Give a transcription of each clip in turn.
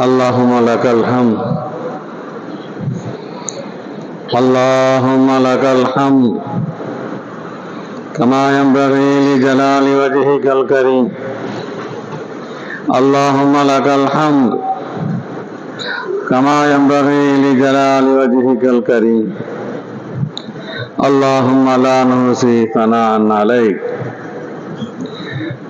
اللهم لك الحمد. اللهم لك الحمد. كما ينبغي لجلال وجهك الكريم. اللهم لك الحمد. كما ينبغي لجلال وجهك الكريم. اللهم لا نحصي ثناء عليك.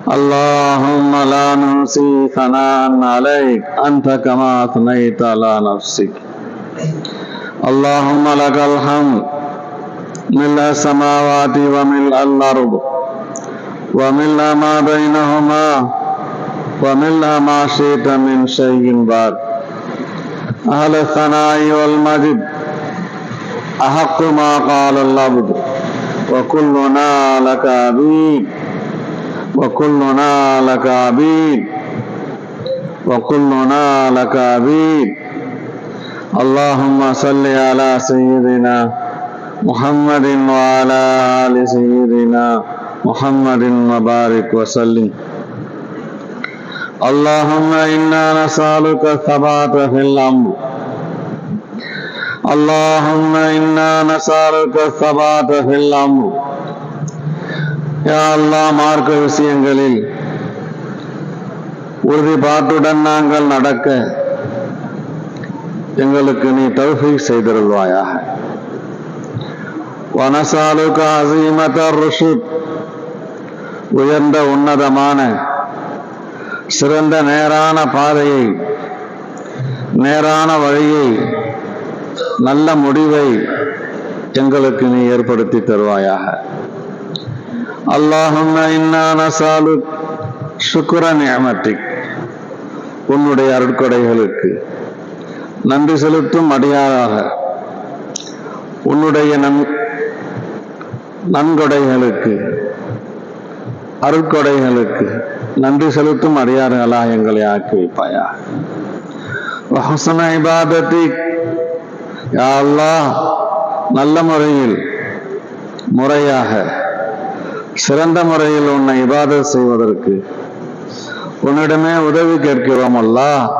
اللهم لا نحصي ثناء عليك. أنت كما أثنيت على نفسك. اللهم لك الحمد. ملء السماوات وملء الأرض. وملء ما بينهما. وملء ما شئت من شيء بعد. أهل الثناء والمجد. أحق ما قال العبد. وكلنا لك عبيد وكلنا لك عبيد. وكلنا لك عبيد. اللهم صل على سيدنا محمد وعلى آل سيدنا محمد وبارك وسلم. اللهم إنا نسألك الثبات في الأمر. اللهم إنا نسألك الثبات في الأمر. எல்லா மார்க்க விஷயங்களில் உறுதிப்பாட்டுடன் நாங்கள் நடக்க எங்களுக்கு நீ தௌஃபீக் செய்திருள்வாயாக. வனசாலுக அசீமத ருஷுத் உயர்ந்த உன்னதமான சிறந்த நேரான பாதையை நேரான வழியை நல்ல முடிவை எங்களுக்கு நீ ஏற்படுத்தி தருவாயாக. அல்லாஹம் இன்னானு சுக்குர நியமத்திக். உன்னுடைய அருட்கொடைகளுக்கு நன்றி செலுத்தும் அடியாராக. உன்னுடைய நன் நன்கொடைகளுக்கு அருட்கொடைகளுக்கு நன்றி செலுத்தும் அடியார்களா எங்களை ஆக்குவிப்பாயா வஹசன இபாதத்தி யா அல்லாஹ் நல்ல முறையில் முறையாக சிறந்த முறையில் உன்னை இபாத செய்வதற்கு உன்னிடமே உதவி கேட்கிறோம் அல்லா.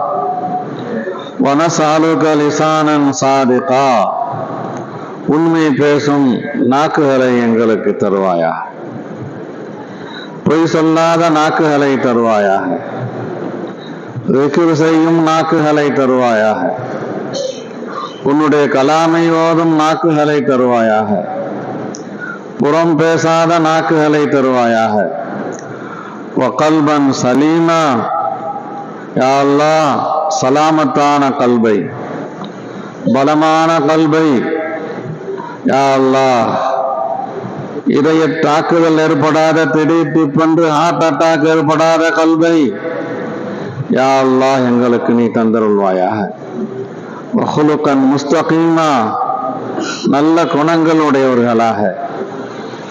வனசாலுக லிசானன் சாதிகா. உண்மை பேசும் நாக்குகளை எங்களுக்கு தருவாயா பொய் சொல்லாத நாக்குகளை தருவாயாக. ரிக்கு செய்யும் நாக்குகளை தருவாயாக. உன்னுடைய கலாமை ஓதும் நாக்குகளை தருவாயாக. புறம் பேசாத நாக்குகளை தருவாயாக. வகல்பன் சலீமா யாழ்லா சலாமத்தான கல்வை பலமான கல்வை யா அல்லாஹ் இதய தாக்குதல் ஏற்படாத திடீர் திப்பென்று ஹார்ட் அட்டாக் ஏற்படாத கல்வை யாழ்லா எங்களுக்கு நீ தந்தருள்வாயாக. முஸ்தகீமா நல்ல குணங்களுடையவர்களாக.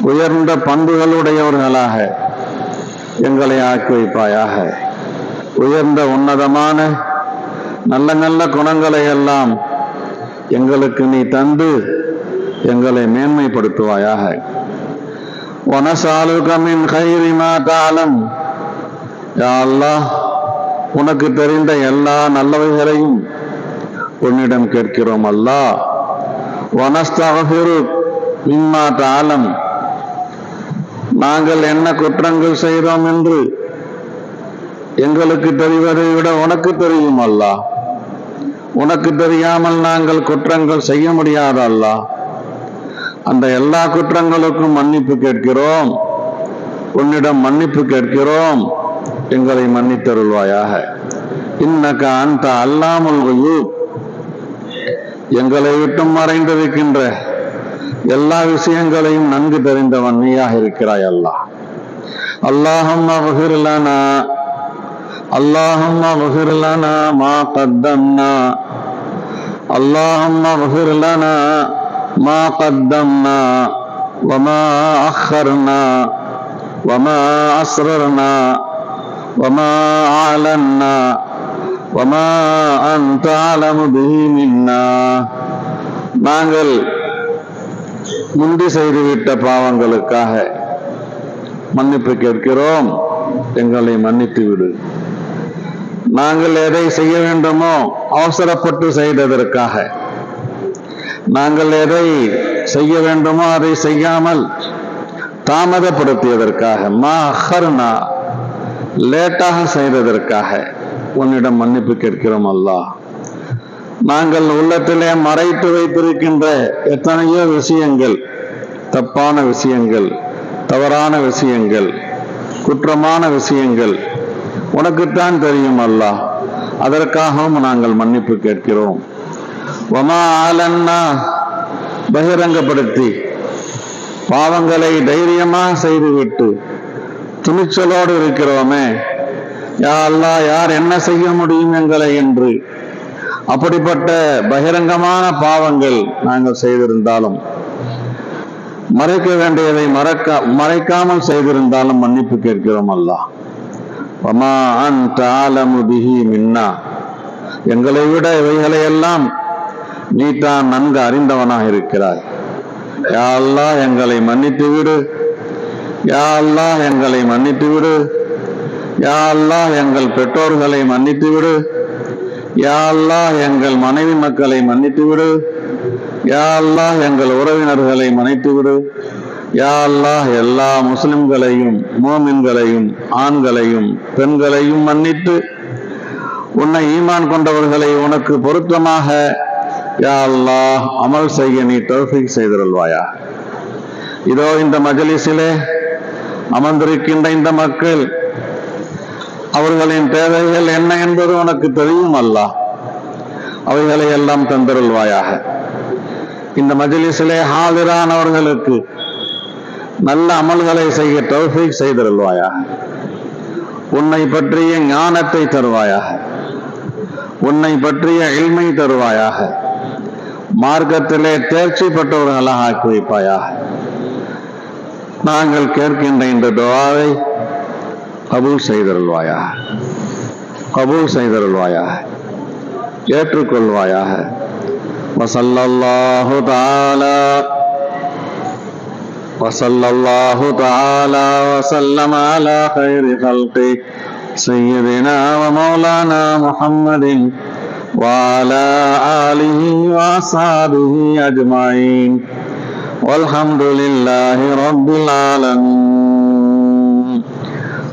உயர்ந்த பண்புகளுடையவர்களாக எங்களை ஆக்கி வைப்பாயாக. உயர்ந்த உன்னதமான நல்ல நல்ல குணங்களை எல்லாம் எங்களுக்கு நீ தந்து எங்களை மேன்மைப்படுத்துவாயாக. வனசாலுகமின் கைரி மாட்டாலும் யா அல்லாஹ் உனக்கு தெரிந்த எல்லா நல்லவைகளையும் உன்னிடம் கேட்கிறோம் அல்லா. வனஸ்தகபிரு மின்மாட்டாலம் நாங்கள் என்ன குற்றங்கள் செய்தோம் என்று எங்களுக்கு தெரிவதை விட உனக்கு தெரியும் அல்லா. உனக்கு தெரியாமல் நாங்கள் குற்றங்கள் செய்ய முடியாத அல்லா. அந்த எல்லா குற்றங்களுக்கும் மன்னிப்பு கேட்கிறோம். உன்னிடம் மன்னிப்பு கேட்கிறோம். எங்களை மன்னித்தருள்வாயாக. இன்னக்க அந்த அல்லாமல் எங்களை விட்டும் மறைந்திருக்கின்ற எல்லா விஷயங்களையும் நன்கு தெரிந்தவன் நீயாக இருக்கிறாய் அல்லாஹ் அல்லாஹம் அகுர்லனா அல்லாஹம் அகுர்லனா மா கத்தம்னா اللهم اغفر لنا ما قدمنا وما أخرنا وما أسررنا وما أعلنا وما أنت أعلم به منا நாங்கள் முந்தி செய்துவிட்ட பாவங்களுக்காக மன்னிப்பு கேட்கிறோம். எங்களை மன்னித்து விடு நாங்கள் எதை செய்ய வேண்டுமோ அவசரப்பட்டு செய்ததற்காக. நாங்கள் எதை செய்ய வேண்டுமோ அதை செய்யாமல் தாமதப்படுத்தியதற்காக. மா அஹர்னா லேட்டாக செய்ததற்காக. உன்னிடம் மன்னிப்பு கேட்கிறோம் அல்லாஹ். நாங்கள் உள்ளத்திலே மறைத்து வைத்திருக்கின்ற எத்தனையோ விஷயங்கள் தப்பான விஷயங்கள் தவறான விஷயங்கள் குற்றமான விஷயங்கள் உனக்குத்தான் தெரியும் அல்லா அதற்காகவும் நாங்கள் மன்னிப்பு கேட்கிறோம். வமா ஆலன்னா பகிரங்கப்படுத்தி பாவங்களை தைரியமா செய்துவிட்டு துணிச்சலோடு இருக்கிறோமே. யா அல்லா யார் என்ன செய்ய முடியும் எங்களை என்று அப்படிப்பட்ட பகிரங்கமான பாவங்கள் நாங்கள் செய்திருந்தாலும் மறைக்க வேண்டியதை மறக்க மறைக்காமல் செய்திருந்தாலும் மன்னிப்பு கேட்கிறோம் அல்லாஹ் வமா அன்த ஆலமு பிஹி மின்னா. எங்களை விட இவைகளை எல்லாம் நீ தான் நன்கு அறிந்தவனாக இருக்கிறாய். யாழ்லா எங்களை மன்னித்து விடு. யாழ்லா எங்களை மன்னித்து விடு. யாழ்லா எங்கள் பெற்றோர்களை மன்னித்து விடு. யாழ்லா எங்கள் மனைவி மக்களை மன்னித்து விடு. யாழ்லா எங்கள் உறவினர்களை மன்னித்து விடு. யாழ்லா எல்லா முஸ்லிம்களையும் மோமின்களையும் ஆண்களையும் பெண்களையும் மன்னித்து உன்னை ஈமான் கொண்டவர்களை உனக்கு பொருத்தமாக யாழ்லா அமல் செய்ய நீ தௌஃபீக் செய்திருள்வாயா. இதோ இந்த மஜலிசிலே அமர்ந்திருக்கின்ற இந்த மக்கள் அவர்களின் தேவைகள் என்ன என்பது உனக்கு தெரியும் அல்ல. அவைகளை எல்லாம் தந்தருள்வாயாக. இந்த மஜிலிசிலே ஹாதிரானவர்களுக்கு நல்ல அமல்களை செய்ய தௌஃபீக் செய்திருள்வாயாக. உன்னை பற்றிய ஞானத்தை தருவாயாக. உன்னை பற்றிய இல்மை தருவாயாக. மார்க்கத்திலே தேர்ச்சி பெற்றவர்களாக ஆக்கி வைப்பாயாக. நாங்கள் கேட்கின்ற இந்த துவாவை கபூல் செய்தருள்வாயாக கபூல் செய்தருள்வாயாக ஏற்றுக்கொள்வாயாக وصلى الله تعالى وصلى الله تعالى وسلم على خير خلقه سيدنا ومولانا محمد وعلى آله وأصحابه أجمعين والحمد لله رب العالمين